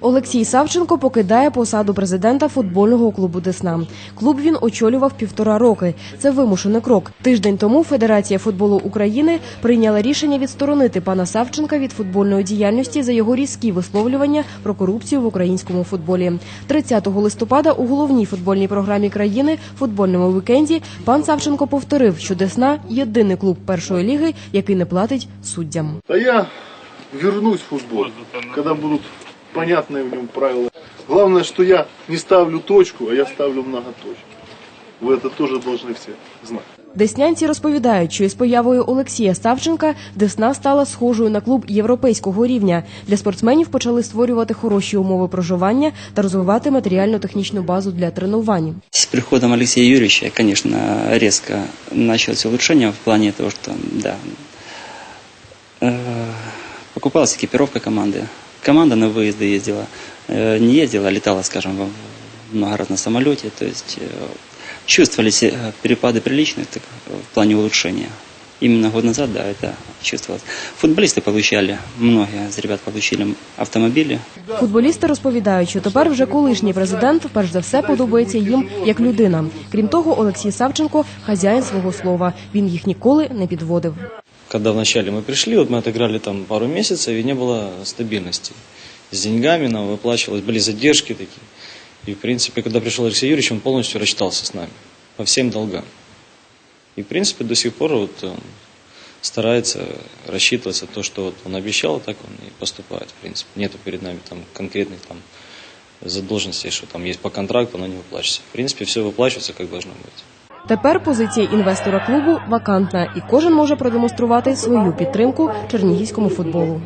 Олексій Савченко покидає посаду президента футбольного клубу Десна. Клуб він очолював півтора роки. Це вимушений крок. Тиждень тому Федерація футболу України прийняла рішення відсторонити пана Савченка від футбольної діяльності за його різкі висловлювання про корупцію в українському футболі. 30 листопада у головній футбольній програмі країни футбольному вікенді пан Савченко повторив, що Десна єдиний клуб першої ліги, який не платить суддям. А я вернусь в футбол, когда будут понятные в нем правила. Главное, что я не ставлю точку, а я ставлю многоточие. Вы это тоже должны все знать. Деснянці розповідають, що із появою Олексія Савченка Десна стала схожою на клуб європейського рівня. Для спортсменів почали створювати хороші умови проживання та розвивати матеріально-технічну базу для тренувань. С приходом Алексея Юрьевича, конечно, резко началось улучшение в плане того, что, да, э, покупалась экипировка команды. Команда на выезды ездила, э, не ездила, а летала, скажем, во- много раз на самолете. То есть э, чувствовались э, перепады приличные так, э, в плане улучшения. Именно год назад, да, это чувствовалось. Футболисты получали, многие из ребят получили автомобили, Футболісти розповідають, що тепер вже колишній президент перш за все подобається їм як людина. Крім того, Олексій Савченко хазяїн свого слова. Він їх ніколи не підводив. Когда вначале мы пришли, вот мы отыграли там пару месяцев, и не было стабильности. С деньгами нам выплачивалось, были задержки такие. И, в принципе, когда пришел Алексей Юрьевич, он полностью рассчитался с нами по всем долгам. И, в принципе, до сих пор вот он старается рассчитываться то, что вот он обещал, так он и поступает, в принципе. Нету перед нами там конкретных там задолженностей, что там есть по контракту, но не выплачивается. В принципе, все выплачивается, как должно быть. Тепер позиція інвестора клубу вакантна, і кожен може продемонструвати свою підтримку чернігівському футболу.